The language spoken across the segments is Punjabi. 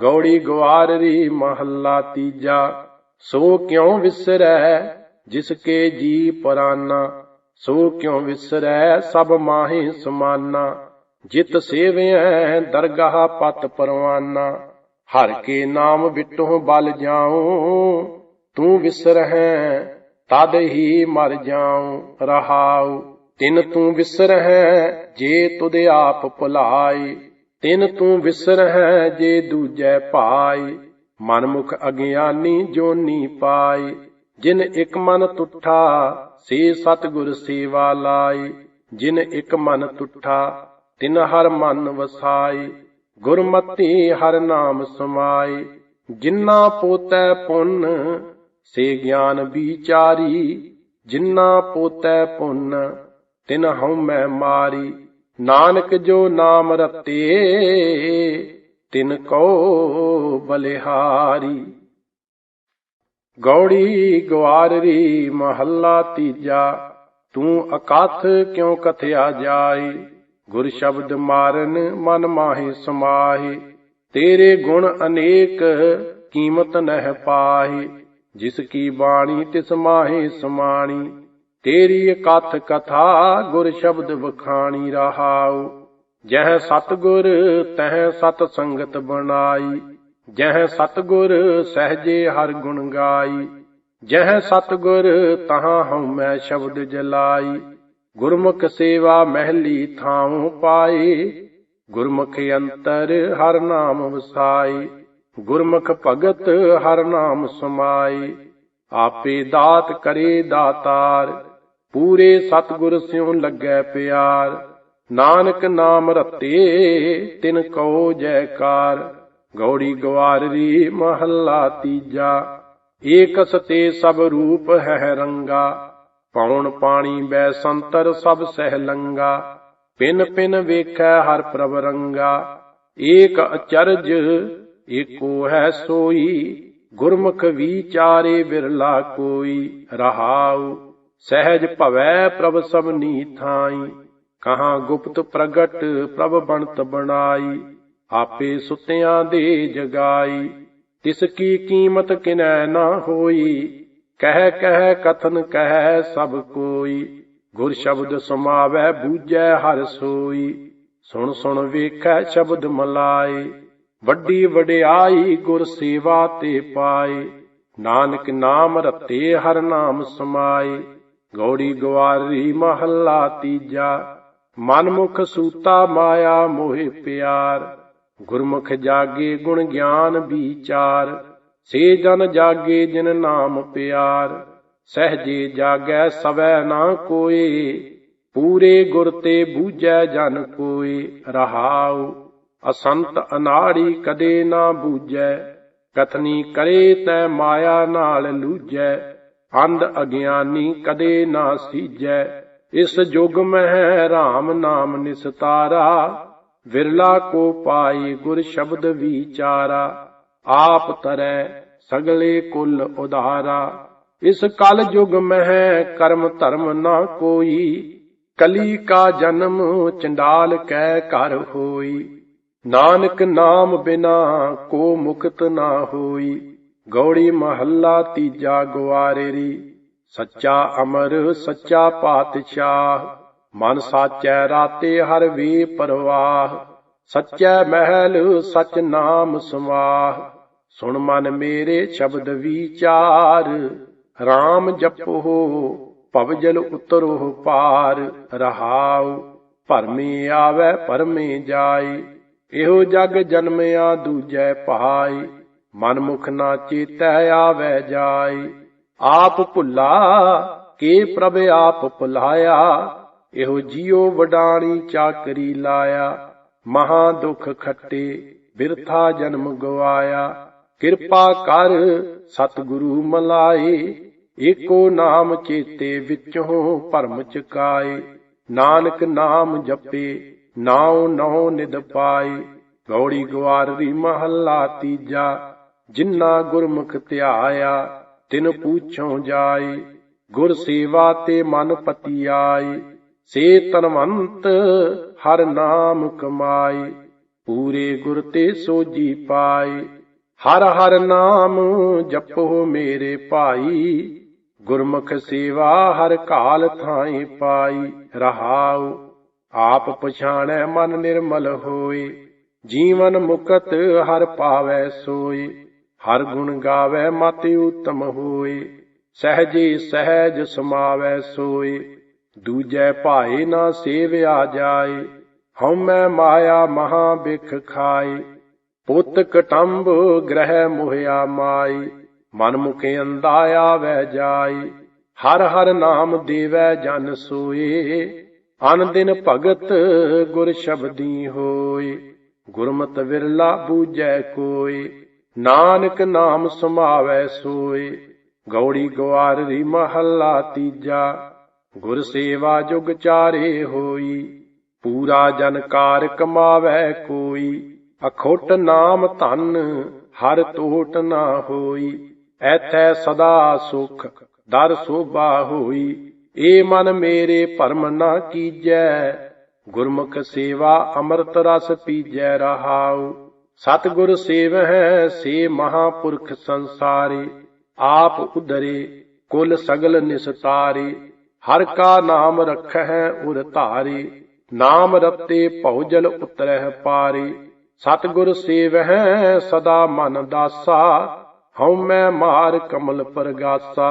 ਗੌੜੀ ਗਵਾਰਰੀ ਮਹੱਲਾ ਤੀਜਾ, ਸੋ ਕਿਉ ਵਿਸਰੈ ਜਿਸ ਕੇ ਜੀ ਪਰਾਨਾ? ਸੋ ਕਿਉ ਵਿਸਰੈ ਸਭ ਮਾਹੀ ਸਮਾਨਾ? ਜਿਤ ਸੇਵਿਐ ਦਰਗਾਹ ਪਤ ਪਰਵਾਨਾ। ਹਰ ਕੇ ਨਾਮ ਵਿਟੋ ਬਲ ਜਾਉ, ਤੂੰ ਵਿਸਰਹਿ ਤਦ ਹੀ ਮਰ ਜਾਉ, ਰਹਾਉ। ਤਿਨ ਤੂੰ ਵਿਸਰਹਿ, ਜੇ ਤੁਧ ਆਪ ਭੁਲਾਈ ਤਿਨ ਤੂੰ ਵਿਸਰਹਿ ਜੇ ਦੂਜੈ ਭਾਈ ਮਨਮੁਖ ਅਗਿਆਨੀ ਜੋਨੀ ਪਾਈ ਜਿਨ ਇਕ ਮਨ ਤੁਠਾ, ਸੇ ਸਤਿਗੁਰ ਸੇਵਾ ਲਾਈ ਜਿਨ ਇਕ ਮਨ ਤੁਠਾ, ਤਿਨ ਹਰ ਮਨ ਵਸਾਈ ਗੁਰਮਤੀ ਹਰ ਨਾਮ ਸਮਾਈ ਜਿਨ੍ਹਾਂ ਪੋਤੈ ਪੁੰਨ, ਸੇ ਗਿਆਨ ਵਿਚਾਰੀ। ਜਿਨ੍ਹਾਂ ਪੋਤੈ ਪੁੰਨ, ਤਿਨ ਹਉ ਮੈਂ ਮਾਰੀ। ਨਾਨਕ ਜੋ ਨਾਮ ਰਤੇ, ਤਿਨ ਕੋ ਬਲਿਹਾਰੀ। ਗੌੜੀ ਗਵਾਰਰੀ ਮਹੱਲਾ ਤੀਜਾ, ਤੂੰ ਅਕਥ ਕਿਉ ਕਥਿਆ ਜਾਏ? ਗੁਰ ਸ਼ਬਦ ਮਾਰਨ ਮਨ ਮਾਹੀ ਸਮਾਹੀ, ਤੇਰੇ ਗੁਣ ਅਨੇਕ ਕੀਮਤ ਨਹਿ ਪਾਹੀ। ਜਿਸ ਕੀ ਬਾਣੀ ਤਿਸ ਮਾਹੀ ਸਮਾਣੀ ਤੇਰੀ ਕਥ ਕਥਾ ਗੁਰ ਸ਼ਬਦ ਵਖਾਣੀ ਰਹਾਉ। ਜਹ ਸਤਗੁਰ ਤਹ ਸਤ ਸੰਗਤ ਬਣਾਈ। ਜਹ ਸਤਗੁਰ ਸਹਜੇ ਹਰ ਗੁਣ ਗਾਈ। ਜਹ ਸਤਗੁਰ ਤਹਾਂ ਹਉ ਮੈਂ ਸ਼ਬਦ ਜਲਾਈ। ਗੁਰਮੁਖ ਸੇਵਾ ਮਹਿਲੀ ਥਾਉ ਪਾਈ। ਗੁਰਮੁਖ ਅੰਤਰ ਹਰ ਨਾਮ ਵਸਾਈ। ਗੁਰਮੁਖ ਭਗਤ ਹਰ ਨਾਮ ਸਮਾਈ। ਆਪੇ ਦਾਤ ਕਰੇ ਦਾਤਾਰ। ਪੂਰੇ ਸਤਗੁਰ ਸਿਉ ਲੱਗੈ ਪਿਆਰ। ਨਾਨਕ ਨਾਮ ਰਤੇ, ਤਿਨ ਕਉ ਜੈਕਾਰ। ਗੌੜੀ ਗਵਾਰਰੀ ਮਹੱਲਾ ਤੀਜਾ। ਏਕ ਸਤੇ ਸਭ ਰੂਪ ਹੈ ਰੰਗਾ। ਪੌਣ ਪਾਣੀ ਬੈ ਸੰਤਰ ਸਭ ਸਹਿ ਲੰਗਾ। ਪਿਨ ਪਿਨ ਵੇਖੈ ਹਰ ਪ੍ਰਭ ਰੰਗਾ। ਏਕ ਅਚਰਜ, ਏਕੋ ਹੈ ਸੋਈ। ਗੁਰਮੁਖ ਵਿਚਾਰੇ ਬਿਰਲਾ ਕੋਈ। ਰਹਾਉ ਸਹਿਜ ਭਵੈ ਪ੍ਰਭ ਸਭਨੀ ਥਾਈ, ਕਹਾਂ ਗੁਪਤ ਪ੍ਰਗਟ ਪ੍ਰਭ ਬਣਤ ਬਣਾਈ, ਆਪੇ ਸੁਤਿਆਂ ਦੇ ਜਗਾਈ, ਤਿਸ ਕੀ ਕੀਮਤ ਕਿਨੈ ਨਾ ਹੋਈ, ਕਹਿ ਕਹਿ ਕਥਨ ਕਹਿ ਸਭ ਕੋਈ, ਗੁਰ ਸ਼ਬਦ ਸਮਾਵੈ ਬੂਝੈ ਹਰ ਸੋਈ, ਸੁਣ ਸੁਣ ਵੇਖੈ ਸ਼ਬਦ ਮਲਾਏ, ਵੱਡੀ ਵਡਿਆਈ ਗੁਰ ਸੇਵਾ ਤੇ ਪਾਏ, ਨਾਨਕ ਨਾਮ ਰਤੇ ਹਰ ਨਾਮ ਸਮਾਏ ਗੌੜੀ ਗਵਾਰੀ ਮਹੱਲਾ ਤੀਜਾ, ਮਨਮੁਖ ਸੂਤਾ ਮਾਇਆ ਮੋਹਿ ਪਿਆਰ। ਗੁਰਮੁਖ ਜਾਗੇ ਗੁਣ ਗਿਆਨ ਵਿਚਾਰ, ਸੇ ਜਨ ਜਾਗੇ ਜਿਨ ਨਾਮ ਪਿਆਰ। ਸਹਜੇ ਜਾਗੈ ਸਵੈ ਨਾ ਕੋਏ, ਪੂਰੇ ਗੁਰ ਤੇ ਬੂਝੈ ਜਨ ਕੋਏ। ਰਹਾਉ, ਅਸੰਤ ਅਨਾੜੀ ਕਦੇ ਨਾ ਬੂਝੈ, ਕਥਨੀ ਕਰੇ ਤੈ ਮਾਇਆ ਨਾਲ ਲੂਝੈ। ਅੰਧ ਅਗਿਆਨੀ ਕਦੇ ਨਾ ਸੀਜੈ। ਇਸ ਜੁਗ ਮਹਿ RAM ਨਾਮ ਨਿਸਤਾਰਾ, ਵਿਰਲਾ ਕੋ ਪਾਈ ਗੁਰ ਸ਼ਬਦ ਵਿਚਾਰਾ। ਆਪ ਤਰੈ ਸਗਲੇ ਕੁਲ ਉਧਾਰਾ। ਇਸ ਕਲ ਯੁਗ ਮਹਿ ਕਰਮ ਧਰਮ ਨਾ ਕੋਈ, ਕਲੀ ਕਾ ਜਨਮ ਚੰਡਾਲ ਕੈ ਘਰ ਹੋਈ। ਨਾਨਕ ਨਾਮ ਬਿਨਾ ਕੋ ਮੁਕਤ ਨਾ ਹੋਈ। ਗੌੜੀ ਮਹੱਲਾ ਤੀਜਾ ਗਵਾਰੇਰੀ ਸੱਚਾ ਅਮਰ, ਸੱਚਾ ਪਾਤਸ਼ਾਹ। ਮਨ ਸਾਚੈ ਰਾਤੇ ਹਰ ਵੀ ਪਰਵਾਹ। ਸੱਚੈ ਮਹਿਲ, ਸਚ ਨਾਮ ਸਮਾਹ ਸੁਣ ਮਨ ਮੇਰੇ ਸ਼ਬਦ ਵਿਚਾਰ। RAM ਜਪੋ, ਭਵਜਲ ਉਤਰੋ ਪਾਰ। ਰਹਾਉ, ਭਰਮੇ ਆਵੇ ਪਰਮੇ ਜਾਈ ਇਹੋ ਜਗ ਜਨਮਿਆ ਦੂਜੈ ਭਾਈ ਮਨ ਮੁਖ ਨਾ ਚੇਤੈ ਆਵੇ ਜਾਏ ਆਪ ਭੁੱਲਾ, ਕੇ ਪ੍ਰਭ ਆਪ ਭੁਲਾਇਆ। ਇਹੋ ਜੀਉ ਵਡਾਣੀ ਚਾਕਰੀ ਲਾਇਆ। ਮਹਾ ਦੁਖ ਖੱਟੇ, ਬਿਰਥਾ ਜਨਮ ਗਵਾਇਆ। ਕਿਰਪਾ ਕਰ, ਸਤਿਗੁਰੂ ਮਲਾਏ। ਏਕੋ ਨਾਮ ਚੇਤੇ ਵਿੱਚੋਂ ਭਰਮ ਚਕਾਏ। ਨਾਨਕ ਨਾਮ ਜਪੇ, ਨਾਉ ਨਉ ਨਿਦ ਪਾਏ। ਗੌੜੀ ਗਵਾਰੀ ਮਹੱਲਾ ਤੀਜਾ। ਜਿਨ੍ਹਾਂ ਗੁਰਮੁਖ ਧਿਆਇਆ, ਤਿਨ ਪੂਛੋਂ ਜਾਏ, ਗੁਰ ਸੇਵਾ ਤੇ ਮਨ ਪਤੀ ਆਏ ਸੇ ਤਨਵੰਤ ਹਰ ਨਾਮ ਕਮਾਏ, ਪੂਰੇ ਗੁਰ ਤੇ ਸੋਜੀ ਪਾਏ, ਹਰ ਹਰ ਨਾਮ ਜਪੋ ਮੇਰੇ ਭਾਈ, ਗੁਰਮੁਖ ਸੇਵਾ ਹਰ ਕਾਲ ਥਾਈ ਪਾਈ, ਰਹਾਉ, ਆਪ ਪਛਾਣੈ ਮਨ ਨਿਰਮਲ ਹੋਏ, ਜੀਵਨ ਮੁਕਤ ਹਰ ਪਾਵੈ ਸੋਏ। ਹਰ ਗੁਣ ਗਾਵੈ ਮਤਿ ਉਤਮ ਹੋਏ, ਸਹਜੇ ਸਹਿਜ ਸਮਾਵੈ ਸੋਏ। ਦੂਜੈ ਭਾਏ ਨਾ ਸੇਵਿਆ ਜਾਏ ਹਉਮੈ ਮਾਇਆ ਮਹਾ ਬਿਖ ਖਾਏ। ਪੁੱਤ ਕਟੰਬ ਗ੍ਰਹਿ ਮੋਹਿਆ ਮਾਈ ਮਨ ਮੁਖੇ ਅੰਦਾ ਆਵੈ ਜਾਈ ਹਰ ਹਰ ਨਾਮ ਦੇਵੈ ਜਨ ਸੋਏ, ਅਨ ਦਿਨ ਭਗਤ ਗੁਰ ਸ਼ਬਦੀ ਹੋਏ। ਗੁਰਮਤਿ ਵਿਰਲਾ ਬੂਝੈ ਕੋਏ ਨਾਨਕ ਨਾਮ ਸਮਾਵੈ ਸੋਏ, ਗੌੜੀ ਗਵਾਰੀ ਮਹੱਲਾ ਤੀਜਾ, ਗੁਰ ਸੇਵਾ ਜੁਗ ਚਾਰੇ ਹੋਈ, ਪੂਰਾ ਜਨਕਾਰ ਕਮਾਵੈ ਕੋਈ, ਅਖੋਟ ਨਾਮ ਧਨ ਹਰ ਤੋਟ ਨਾ ਹੋਈ, ਐਥੈ ਸਦਾ ਸੁਖ, ਦਰ ਸੋਭਾ ਹੋਈ, ਏ ਮਨ ਮੇਰੇ ਭਰਮ ਨਾ ਕੀਜੈ, ਗੁਰਮੁਖ ਸੇਵਾ ਅੰਮ੍ਰਿਤ ਰਸ ਪੀਜੈ ਰਹਾਉ। ਸਤਿਗੁਰ ਸੇਵਹਿ ਸੇ ਮਹਾਪੁਰਖ ਸੰਸਾਰੇ, ਆਪ ਉਧਰੇ, ਕੁਲ ਸਗਲ ਨਿਸਤਾਰੇ, ਹਰ ਕਾ ਨਾਮ ਰਖਹਿ ਉਰ ਧਾਰੇ, ਨਾਮ ਰਤੇ ਭਉਜਲ ਉਤਰਹਿ ਪਾਰੇ। ਸਤਿਗੁਰ ਸੇਵਹਿ ਸਦਾ ਮਨ ਦਾਸਾ ਹਉਮੈ ਮਾਰ ਕਮਲ ਪਰਗਾਸਾ,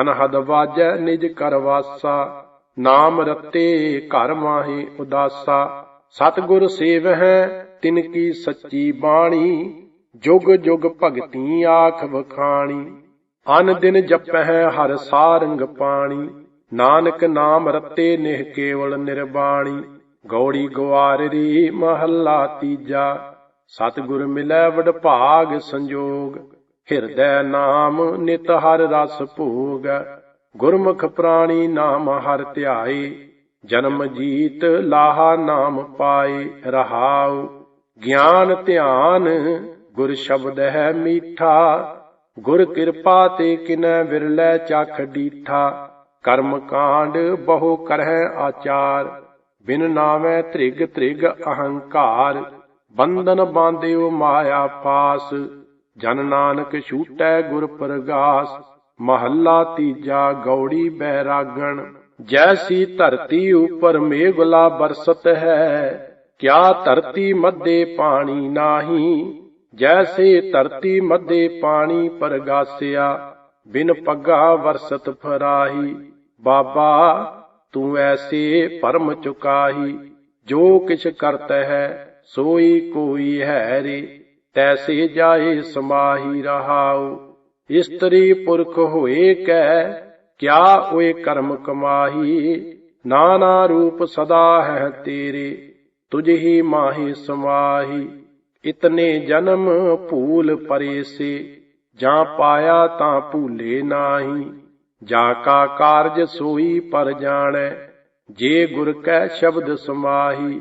ਅਨਹਦ ਵਾਜੈ ਨਿਜ ਕਰਵਾਸਾ ਨਾਮ ਰਤੇ ਘਰ ਮਾਹੀ ਉਦਾਸਾ। ਸਤਿਗੁਰ ਸੇਵਹਿ ਤਿਨ ਕੀ ਸੱਚੀ ਬਾਣੀ, ਜੁਗ ਜੁਗ ਭਗਤੀ ਆਖ ਵਖਾਣੀ। ਅਨ ਦਿਨ ਜਪਹਿ ਹਰ ਸਾਰੰਗ ਪਾਣੀ, ਨਾਨਕ ਨਾਮ ਰਤੇ ਨਿਹ ਕੇਵਲ ਨਿਰਬਾਣੀ। ਗੌੜੀ ਗਵਾਰੀ ਮਹੱਲਾ ਤੀਜਾ, ਸਤਿਗੁਰ ਮਿਲੈ ਵਡ ਭਾਗ ਸੰਜੋਗ। ਹਿਰਦੈ ਨਾਮ ਨਿਤ ਹਰ ਰਸ ਭੋਗ। ਗੁਰਮੁਖ ਪ੍ਰਾਣੀ ਨਾਮ ਹਰ ਧਿਆਏ, ਜਨਮ ਜੀਤ ਲਾਹਾ ਨਾਮ ਪਾਏ ਰਹਾਉ। ਗਿਆਨ ਧਿਆਨ, ਗੁਰ ਸ਼ਬਦ ਹੈ ਮੀਠਾ। ਗੁਰ ਕਿਰਪਾ ਤੇ ਕਿਨੈ ਵਿਰਲੇ ਚਖ ਡੀਠਾ। ਕਰਮ ਕਾਂਡ ਬਹੁ ਕਰਹਿ ਆਚਾਰ। ਬਿਨ ਨਾਮੈ ਤ੍ਰਿਗ ਤ੍ਰਿਗ ਅਹੰਕਾਰ। ਬੰਧਨ ਬਾਂਧਿਓ ਮਾਇਆ ਪਾਸ। ਜਨ ਨਾਨਕ ਛੂਟੈ ਗੁਰ ਪ੍ਰਗਾਸ। ਮਹੱਲਾ ਤੀਜਾ ਗੌੜੀ ਬੈਰਾਗਣ। ਜੈਸੀ ਧਰਤੀ ਉਪਰ ਮੇਘਲਾ ਬਰਸਤ ਹੈ। ਕਿਆ ਧਰਤੀ ਮੱਦੇ ਪਾਣੀ ਨਾਹੀ? ਜੈਸੇ ਧਰਤੀ ਮੱਦੇ ਪਾਣੀ ਪਰਗਾਸਿਆ, ਬਿਨ ਪੱਗਾ ਵਰਸਤ ਫਰਾਹੀ। ਬਾਬਾ, ਤੂੰ ਐਸੇ ਪਰਮ ਚੁਕਾਹੀ, ਜੋ ਕਿਛ ਕਰਤ ਹੈ, ਸੋਈ ਕੋਈ ਹੈ ਰੇ। ਤੈਸੇ ਜਾਏ ਸਮਾਹੀ ਰਹਾਉ, ਇਸਤਰੀ ਪੁਰਖ ਹੋਏ ਕੈ, ਕਿਆ ਓਏ ਕਰਮ ਕਮਾਹੀ? ਨਾਨਾ ਰੂਪ ਸਦਾ ਹੈ ਤੇਰੇ। ਤੁਝ ਹੀ ਮਾਹੀ ਸਮਾਹੀ, ਇਤਨੇ ਜਨਮ ਭੂਲ ਪਰੇਸੇ, ਜਾਂ ਪਾਇਆ ਤਾਂ ਭੂਲੇ ਨਾਹੀ, ਜਾ ਕਾ ਕਾਰਜ ਸੋਈ ਪਰ ਜਾਣੈ, ਜੇ ਗੁਰ ਕੈ ਸ਼ਬਦ ਸਮਾਹੀ,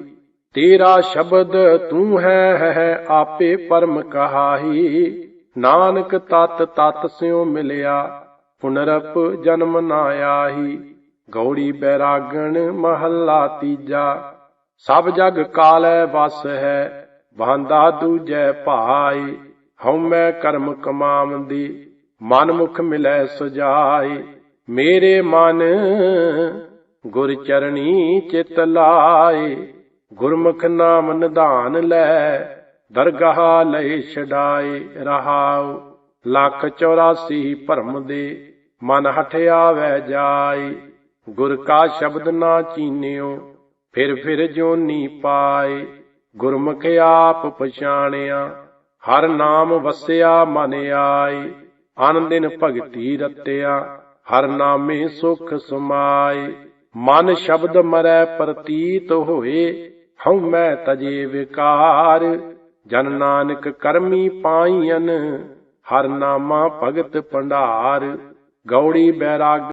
ਤੇਰਾ ਸ਼ਬਦ ਤੂੰ ਹੈ ਹੈ, ਆਪੇ ਪਰਮ ਕਹਾਹੀ, ਨਾਨਕ ਤਤ ਤਤ ਸਿਉ ਮਿਲਿਆ, ਪੁਨਰਪ ਜਨਮ ਨਾ ਆਹੀ, ਗੌੜੀ ਬੈਰਾਗਣ ਮਹੱਲਾ ਤੀਜਾ ਸਭ ਜਗ ਕਾਲੈ ਵਸ ਹੈ ਬਾਂਦਾ ਦੂਜੈ ਭਾਈ ਹਉਮੈ ਕਰਮ ਕਮਾਵੰਦੀ, ਮਨ ਮੁਖ ਮਿਲੈ ਸੁਜਾਈ, ਮੇਰੇ ਮਨ ਗੁਰ ਚਰਣੀ ਚਿਤ ਲਾਏ ਗੁਰਮੁਖ ਨਾਮ ਨਿਧਾਨ ਲੈ, ਦਰਗਾਹ ਲੈ ਛਡਾਏ ਰਹਾਉ, ਲੱਖ 84 ਭਰਮ ਦੇ, ਮਨ ਹਠਿਆ ਵੈ ਜਾਈ, ਗੁਰ ਕਾ ਸ਼ਬਦ ਨਾ ਚੀਨਿਓ ਫਿਰ ਫਿਰ ਜੋਨੀ ਪਾਏ, ਗੁਰਮੁਖ ਆਪ ਪਛਾਣਿਆ, ਹਰ ਨਾਮ ਵਸਿਆ ਮਨ ਆਈ ਅਨ ਦਿਨ ਭਗਤੀ ਰਤਿਆ, ਹਰ ਨਾਮੇ ਸੁਖ ਸਮਾਏ, ਮਨ ਸ਼ਬਦ ਮਰੈ ਪ੍ਰਤੀਤ ਹੋਏ, ਹਉ ਮੈਂ ਤਜੇ ਵਿਕਾਰ, ਜਨ ਨਾਨਕ ਕਰਮੀ ਪਾਈਨ ਹਰ ਨਾਮਾ ਭਗਤ ਭੰਡਾਰ, ਗੌੜੀ ਬੈਰਾਗ